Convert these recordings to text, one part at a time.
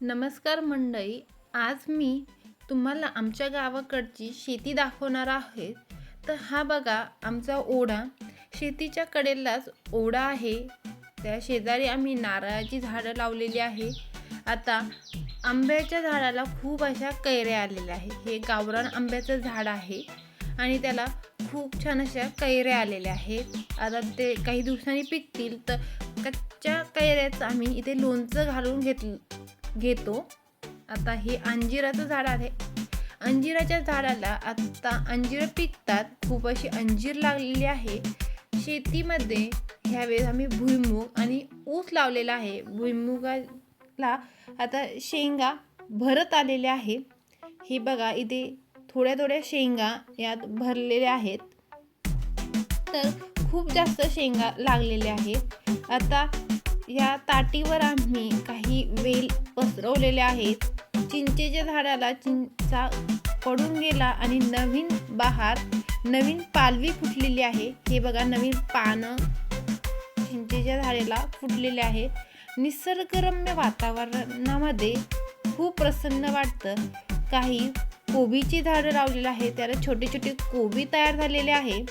नमस्कार मंडळी आज मी तुम्हाला आमच्या गावाकडची शेती दाखवणार आहे. तर हा बघा आमचा ओढा. शेतीच्या कडेलाच ओढा आहे. त्या शेजारी आम्ही नारळाची झाडं लावलेली आहे. आता आंब्याच्या झाडाला खूप अशा कैऱ्या आलेल्या आहे हे गावरान आंब्याचं झाड आहे आणि त्याला खूप छान अशा कैऱ्या आलेल्या आहेत. आता ते काही दिवसांनी पिकतील तर कच्च्या कैऱ्याचं आम्ही इथे लोणचं घालून घेतलं घेतो. आता हे अंजिराचं झाड आहे. अंजिराच्या झाडाला आता अंजिरं पिकतात. खूप अशी अंजीर लागलेली आहे. शेतीमध्ये ह्यावेळेस आम्ही भुईमूग आणि ऊस लावलेला आहे. भुईमुगाला आता शेंगा भरत आलेल्या आहे हे बघा इथे थोड्या थोड्या शेंगा यात भरलेल्या आहेत. तर खूप जास्त शेंगा लागलेल्या आहेत. आता या ताटीवर आम्ही काही वेल पसरवलेले आहेत. चिंचेच्या झाडाला चिंचा पडून गेला आणि नवीन बहार नवीन पालवी फुटलेली आहे. हे बघा नवीन पानं चिंचेच्या झाडाला फुटलेले आहे निसर्गरम्य वातावरणामध्ये खूप प्रसन्न वाटतं. काही कोबीची झाडं लावलेली आहे त्याला छोटे छोटे कोबी तयार झालेले आहे.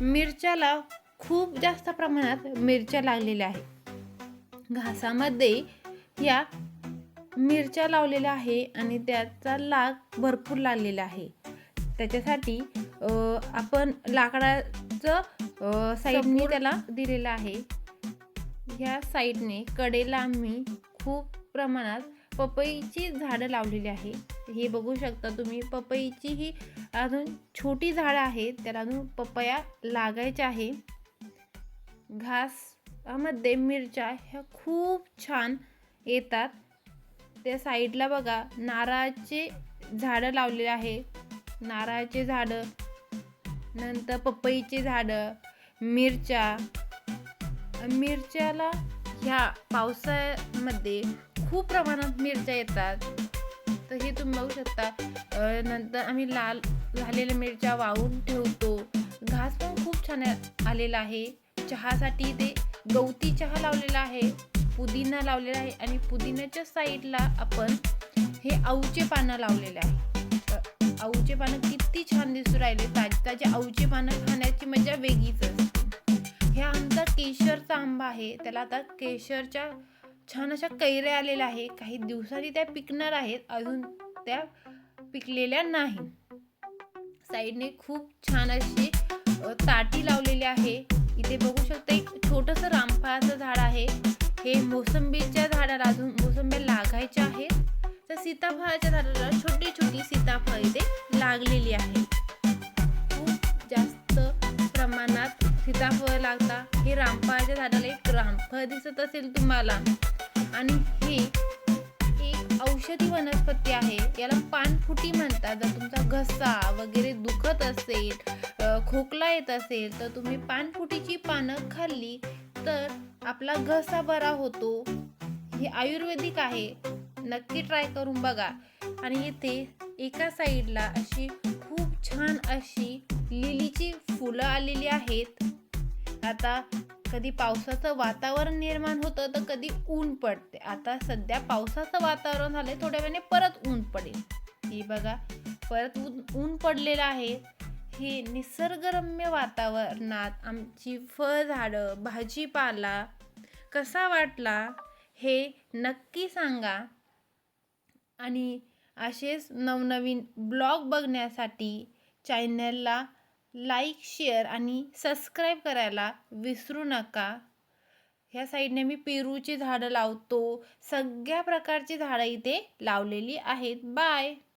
मिरच्याला खूप जास्त प्रमाणात मिरच्या लागलेल्या आहेत. घासामध्ये या मिरच्या लावलेल्या आहे आणि त्याचा लाग भरपूर लागलेला आहे. त्याच्यासाठी आपण लाकडाचं साईडने त्याला दिलेलं आहे. ह्या साईडने कडेला आम्ही खूप प्रमाणात पपईची झाडं लावलेली आहे. हे बघू शकता तुम्ही पपईची ही अजून छोटी झाडं आहेत. त्याला अजून पपया लागायच्या आहे. मध्ये मिरच्या ह्या खूप छान येतात. त्या साईडला बघा नारळाचे झाडं लावलेले आहे. नारळाचे झाडं नंतर पपईचे झाडं मिरच्या. मिरच्याला ह्या पावसामध्ये खूप प्रमाणात मिरच्या येतात. तर हे तुम्ही बघू शकता. नंतर आम्ही लाल झालेल्या मिरच्या वाळून ठेवतो. घास पण खूप छान आलेला आहे. चहासाठी ते गवती चहा लावलेला आहे पुदिना लावलेला आहे आणि पुदिन्याच्या साईडला आपण हे आऊचे पानं लावलेले आहे. आऊचे पानं किती छान दिसू राहिले. ताजे ताजे आऊचे पानं खाण्याची मजा वेगळीच असते. हे आमचा केशरचा आंबा आहे. त्याला आता केशरच्या छान अशा कैऱ्या आलेल्या आहे. काही दिवसांनी त्या पिकणार आहेत. अजून त्या पिकलेल्या नाही. साईडने खूप छान अशी ताटी लावलेली आहे. इथे बघू शकता एक छोटंसं रामफळाचं झाड आहे. हे मोसंबीच्या झाडाला अजून मोसंबी लागायच्या आहेत. तर सीताफळाच्या झाडाला छोटी छोटी सीताफळ इथे लागलेली आहे. खूप जास्त प्रमाणात सीताफळ लागतात हे रामफळाच्या झाडाला एक रामफळ दिसत असेल तुम्हाला. आणि हे औषधी वनस्पती आहे याला पानफुटी म्हणतात. जर तुमचा घसा वगैरे दुखत असेल खोकला येत असेल तर तुम्ही पानफुटीची पानं खाल्ली तर आपला घसा बरा होतो. हे आयुर्वेदिक आहे. नक्की ट्राय करून बघा. आणि इथे एका साईडला अशी खूप छान अशी लिलीची फुलं आलेली आहेत. आता कधी पावसाचं वातावरण निर्माण होतं तर कधी ऊन पडते. आता सध्या पावसाचं वातावरण झालंय थोड्या वेळाने परत ऊन पडेल. हे बघा परत ऊन ऊन पडलेलं आहे. हे निसर्गरम्य वातावरणात आमची फळझाडं भाजीपाला कसा वाटला हे नक्की सांगा. आणि असेच नवनवीन ब्लॉग बघण्यासाठी चॅनलला लाईक शेअर आणि सबस्क्राईब करायला विसरू नका. ह्या साईडने मी पेरूची झाडं लावतो. सगळ्या प्रकारची झाडं इथे लावलेली आहेत. बाय!